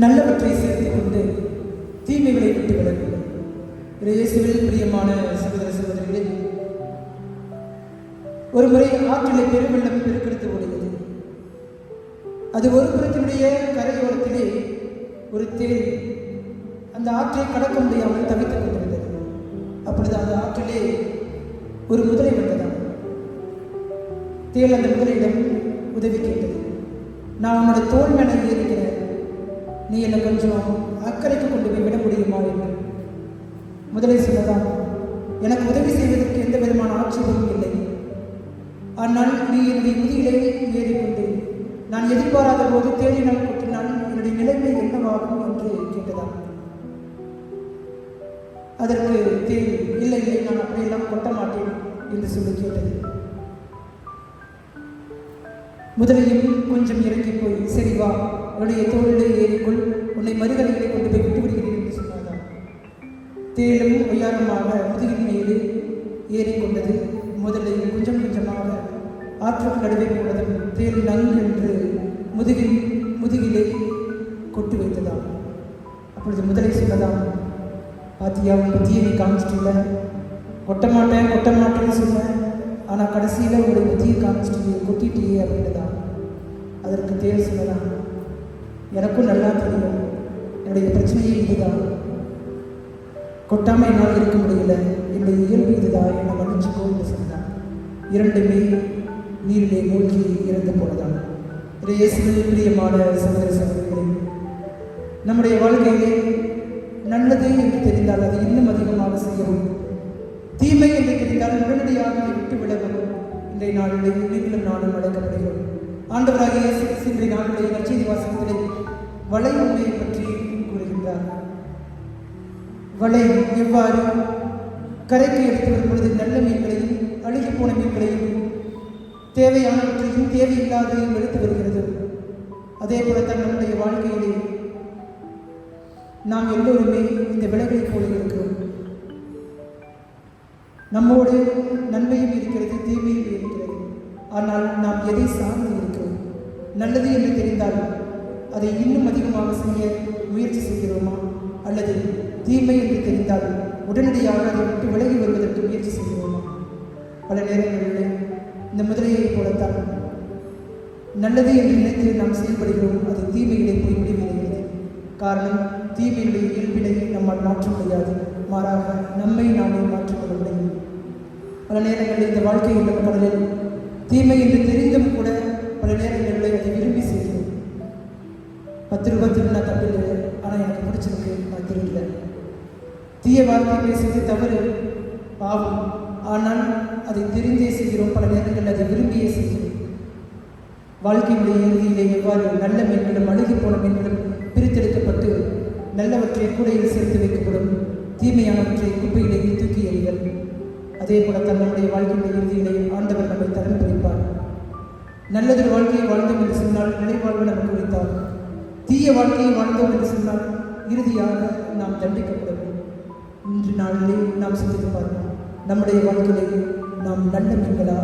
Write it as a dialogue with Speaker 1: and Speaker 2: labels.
Speaker 1: நல்லவற்றை சேர்த்து கொண்டு தீமைகளை விட்டு விலகும் இயேசுவில் பிரியமான சகோதர சகோதரிகளே ஒரு முறை ஆற்றிலே பெருவெள்ளம் பெருக்கெடுத்து ஓடுகிறது அது ஒரு புறத்தினுடைய கரையோரத்திலே ஒரு தேர் அந்த ஆற்றை கடக்க முடியாமல் தவித்துக் கொண்டிருந்தது. அப்பொழுது அந்த ஆற்றிலே ஒரு முதலை வந்ததாம். தேல் அந்த முதலையிடம் உதவி கேட்டது. நான் உன்னோட தோல் மேலே ஏறிக்கிறேன். நீ என்னை கொஞ்சம் அக்கறைக்கு கொண்டு போய் விட முடியுமா என்று. முதலில் சொன்னதாம் எனக்கு உதவி செய்வதற்கு எந்த விதமான ஆட்சேபமும் இல்லை. ஆனால் நீ என்னுடைய முதியிலே ஏறிக்கொண்டு நான் எதிர்பாராத போது தேடினால் கொட்டினால் என்னுடைய நிலைமை என்னவாகும் என்று கேட்டதான் அதற்கு தேடி இல்லை இல்லை நான் அப்படியெல்லாம் கொட்ட மாட்டேன் என்று சொல்லி கேட்டது. முதலையும் கொஞ்சம் இறங்கி போய் சரி வா உன்னுடைய தோளிலே ஏறிக்கொள் உன்னை மறுகலையிலே கொண்டு போய் விட்டு விடுகிறேன் என்று சொன்னாராம் தேலும் ஒய்யாரமாக முதுகின் மேலே ஏறிக்கொண்டது முதலை கொஞ்சம் கொஞ்சமாக ஆற்றுக்கு நடுவே போனதும் தேல் நங்கு என்று முதுகில் முதுகிலே கொட்டு வைத்ததாம். அப்பொழுது முதலை சொன்னதாம் பாத்தியா உன் புத்தியை நீ காமிச்சிட்டில்ல கொட்ட மாட்டேன் கொட்ட மாட்டேன்னு சொன்னேன் ஆனால் கடைசியில் உங்களுடைய புத்தியை காமிச்சிட்டியே கொட்டிட்டியே அப்படின்னதான். அதற்கு தேர் சொல்லலாம் எனக்கும் நல்லா தெரியும். என்னுடைய பிரச்சனையே இதுதான். கொட்டாமல் என்னால் இருக்க முடியல. என்னுடைய இயல்பு இதுதான் என்னை மன்னிச்சுக்கோ என்று சொன்னான் இரண்டுமே நீரிலே மூழ்கி இறந்து போனதான் இயேசுவில் பிரியமான சகோதர சகோதரிகளே நம்முடைய வாழ்க்கையிலே நல்லது என்று தெரிந்தால் அதை இன்னும் அதிகமாக செய்யவும் உடனடியாக அதை விட்டு விடவும் இன்றைய நாளிலே நீங்களும் நானும் அழைக்கப்படுகிறோம் ஆண்டவராக இயேசு இன்றைய நாளுடைய நற்செய்தி வாசகத்திலே வலை உண்மையை பற்றி கூறுகின்றார். வலை எவ்வாறு? கரைக்கு எடுத்து வரும் பொழுது நல்ல மீன்களையும் அழுகி போன மீன்களையும் தேவையானவற்றையும் தேவையில்லாதையும் எடுத்து வருகிறது. அதே போல தன்னுடைய வாழ்க்கையிலே நாம் எல்லோருமே இந்த விலகை போல இருக்கிறோம். நம்மோடு நன்மையும் இருக்கிறது தீமையும் இருக்கிறது. ஆனால் நாம் எதை சார்ந்து இருக்கிறோம்? நல்லது என்று தெரிந்தால் அதை இன்னும் அதிகமாக செய்ய முயற்சி செய்கிறோமா? அல்லது தீமை என்று தெரிந்தால் உடனடியாக அதை விட்டு விலகி வருவதற்கு முயற்சி செய்கிறோமா? பல நேரங்களில் இந்த முதலையை போலத்தான் நல்லது என்று நினைத்து நாம் செயல்படுகிறோம் அது தீமையிலே போய் முடிவடைகிறது காரணம் தீமையுடைய இயல்பினை நம்மால் மாற்ற முடியாது. மாறாக நம்மை நாமே மாற்றிக்கொள்ள முடியும் பல நேரங்களில் இந்த வாழ்க்கை என்ற கடலில் தீமை என்று தெரிந்தும் கூட பல நேரங்களில் அதை விரும்பி செய்கிறோம். பத்து ரூபாய் திருநா தப்பில்லை. ஆனால் எனக்கு பிடிச்சிருக்கு. நான் தெரியல. தீய வார்த்தை பேசுவது தவறு. பாவம். ஆனால் அதை தெரிந்தே செய்கிறோம். பல நேரங்களில் அதை விரும்பியே செய்கிறோம். வாழ்க்கையினுடைய இறுதியிலே எவ்வாறு நல்ல மீன்களும் அழுகி போன மீன்களும் பிரித்தெடுக்கப்பட்டு நல்லவற்றை கூடையில் சேர்த்து வைக்கப்படும். தீமையானவற்றை குப்பையிலேயே தூக்கி எறிதல் அதே போல தன்னுடைய வாழ்க்கையுடைய இறுதியிலே ஆண்டவர் நம்மை தரம் பிரிப்பார் நல்லதொரு வாழ்க்கையை வாழ்ந்தோம் என்று சொன்னால் நிலைவாழ்வு நமக்கு குறித்தார் தீய வாழ்க்கையை வாழ்ந்தோம் என்று சொன்னால் இறுதியாக நாம் தண்டிக்கப்படும். இன்று நாளிலே நாம் சிந்தித்து பார்ப்போம் நம்முடைய வாழ்க்கையிலே நாம் நல்ல மீன்களா